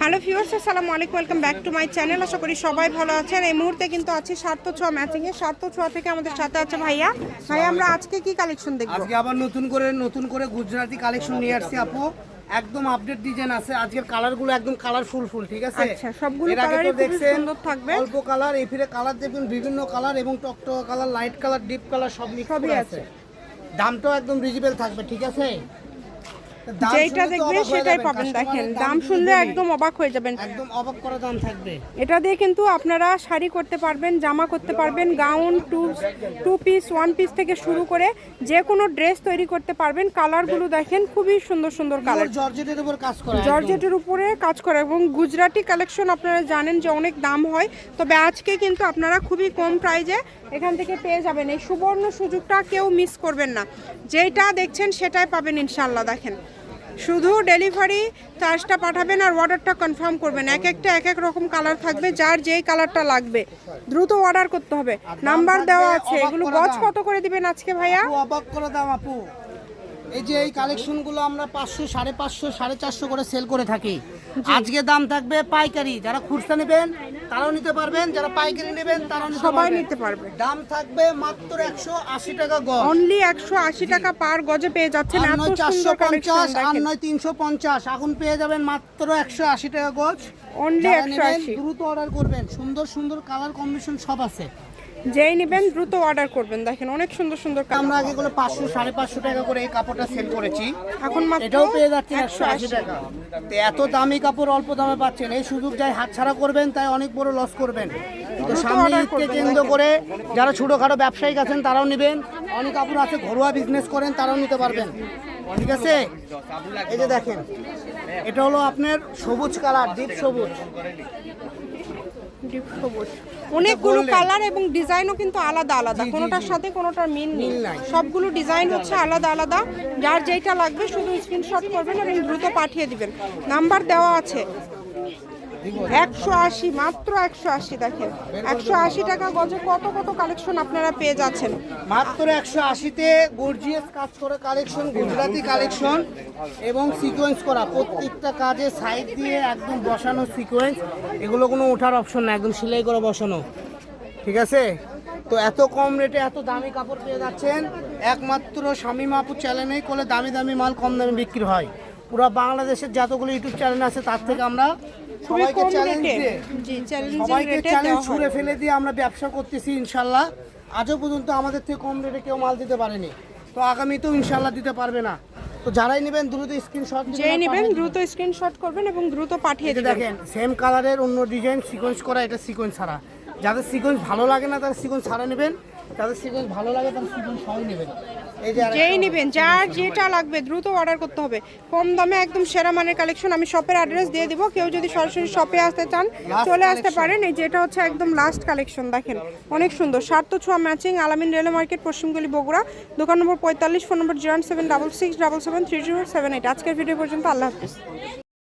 Hello viewers আসসালামু আলাইকুম welcome back to my channel. আশা করি সবাই ভালো আছেন। এই মুহূর্তে কিন্তু আছে সার্থ ছোঁয়া ম্যাচিং এ সার্থ ছোঁয়া থেকে আমাদের সাথে আছে ভাইয়া। ভাইয়া আমরা আজকে কি কালেকশন দেখব? আজকে আবার নতুন করে নতুন করে গুজরাটি কালেকশন নিয়ে আসছি আপু। একদম আপডেট ডিজাইন আছে। আজকের কালারগুলো একদম কালারফুল ফুল ঠিক আছে? আচ্ছা, সবগুলো খুবই দেখছেন সুন্দর থাকবে। অল্প কালার এই ফিরে কালার দেখবেন বিভিন্ন কালার এবং টকটক colour light colour deep colour সব মিক্স। আছে। দামটাও একদম রিজনেবল থাকবে ঠিক আছে? তো দেখবেন সেটাই পাবেন। দেখেন দাম শুনলে একদম অবাক হয়ে যাবেন। একদম অবাক করা দাম থাকবে। এটা দিয়ে কিন্তু আপনারা শাড়ি করতে পারবেন জামা করতে পারবেন gown two two piece one piece থেকে শুরু করে যে কোনো ড্রেস তৈরি করতে পারবেন। কালারগুলো দেখেন খুবই সুন্দর সুন্দর কালার। জর্জেটের উপর কাজ করা জর্জেটের উপরে কাজ করে এবং গুজরাটি কালেকশন আপনারা জানেন যে অনেক দাম হয়। তবে আজকে কিন্তু আপনারা খুবই কম প্রাইজে এখান থেকে পেয়ে যাবেন। এই সুবর্ণ সুযোগটা কেউ মিস করবেন না। যেটা দেখছেন সেটাই পাবেন ইনশাল্লাহ দেখেন। শুধু ডেলিভারি চার্জটা পাঠাবেন আর অর্ডারটা কনফার্ম করবেন। এক একটা এক এক রকম কালার থাকবে যার যেই কালারটা লাগবে। দ্রুত অর্ডার করতে হবে। নাম্বার দেওয়া আছে এগুলো গজ কত করে দিবেন আজকে ভাইয়া? অবাক করে দাম আপু। এই যে এই কালেকশনগুলো আমরা পাঁচশো সাড়ে পাঁচশো সাড়ে চারশো করে সেল করে থাকি। আজকে দাম থাকবে পাইকারি। যারা খুচরা নেবেন তারাও নিতে পারবেন যারা পাইকারি নেবেন তারাও সবাই নিতে পারবে। দাম থাকবে মাত্র একশো আশি টাকা গজ। অনলি একশো আশি টাকা পার গজে পেয়ে যাচ্ছেন আর এত নয় চারশো পঞ্চাশ আর নয় তিনশো পঞ্চাশ। এখন পেয়ে যাবেন মাত্র একশো আশি টাকা গজ। অনলি একশো আশি। দ্রুত অর্ডার করবেন। সুন্দর সুন্দর কালার কম্বিনেশন সব আছে। যেই নেবেন দ্রুত অর্ডার করবেন। দেখেন অনেক সুন্দর সুন্দর আমরা আগে গুলো পাঁচশো সাড়ে পাঁচশো টাকা করে এই কাপড়টা সেল করেছি। এখন মাত্র এটাও পেয়ে যাচ্ছে একশো আশি টাকা। তো এত দামি কাপড় অল্প দামে পাচ্ছেন। এই সুযোগ যাই হাতছাড়া করবেন তাই অনেক বড় লস করবেন। তো সামনে ঈদকে কেন্দ্র করে যারা ছোটখাটো ব্যবসায়িক আছেন তারাও নেবেন। অনেক কাপড় আছে ঘরোয়া বিজনেস করেন তারাও নিতে পারবেন। ঠিক আছে? এই যে দেখেন এটা হলো আপনার সবুজ কালার ডিপ সবুজ। ডিপ সবুজ অনেকগুলো কালার এবং ডিজাইনও কিন্তু আলাদা আলাদা। কোনোটার সাথে কোনোটার মিল নেই। সবগুলো ডিজাইন হচ্ছে আলাদা আলাদা। যার যেটা লাগবে শুধু স্ক্রিনশট করবেন এবং দ্রুত পাঠিয়ে দিবেন। নাম্বার দেওয়া আছে। একশো আশি, মাত্র একশো আশি দেখেন। একশো আশি টাকা গজে কত কত কালেকশন আপনারা পেয়ে যাচ্ছেন? মাত্র একশো আশিতে গর্জিয়াস কাজ করা কালেকশন, গুজরাটি কালেকশন এবং সিকোয়েন্স করা। প্রত্যেকটা কাজে সাইড দিয়ে একদম বসানো সিকোয়েন্স এগুলো কোনো ওঠার অপশন না একদম সেলাই করে বসানো। ঠিক আছে? তো এত কম রেটে এত দামি কাপড় পেয়ে যাচ্ছেন। একমাত্র স্বামী মাপু চ্যানেলেই করলে দামি দামি মাল কম দামে বিক্রি হয়। পুরো বাংলাদেশের যতগুলো ইউটিউব চ্যানেল আছে তার থেকে আমরা সবাইকে চ্যালেঞ্জ দিয়ে সবাইকে চ্যালেঞ্জ ছুড়ে ফেলে দিয়ে আমরা ব্যবসা করতেছি ইনশাল্লাহ। আজও পর্যন্ত আমাদের থেকে কম রেটে কেউ মাল দিতে পারেনি। তো আগামীতেও ইনশাল্লাহ দিতে পারবে না। তো যারাই নেবেন দ্রুত স্ক্রিনশট যেই নেবেন দ্রুত স্ক্রিনশট করবেন এবং দ্রুত পাঠিয়ে দিবেন। দেখেন সেম কালারের অন্য ডিজাইন সিকোয়েন্স করা এটা সিকোয়েন্স ছাড়া। যাদের সিকোয়েন্স ভালো লাগে না তারা সিকোয়েন্স ছাড়া নেবেন। যাদের সিকোয়েন্স ভালো লাগে তারা সিকোয়েন্স সবাই নেবেন যেই নেবেন যার যেটা লাগবে দ্রুত অর্ডার করতে হবে। কম দামে একদম সেরা মানের কালেকশন আমি শপের অ্যাড্রেস দিয়ে দিব। কেউ যদি সরাসরি শপে আসতে চান চলে আসতে পারেন। এই যেটা হচ্ছে একদম লাস্ট কালেকশন দেখেন। অনেক সুন্দর। সার্থ ছোঁয়া ম্যাচিং আলামিন রেলওয়ে মার্কেট পশ্চিমগলি বগুড়া। দোকান নম্বর পঁয়তাল্লিশ phone number zero seven double six double seven three zero seven eight আজকের ভিডিও পর্যন্ত আল্লাহ হাফিজ।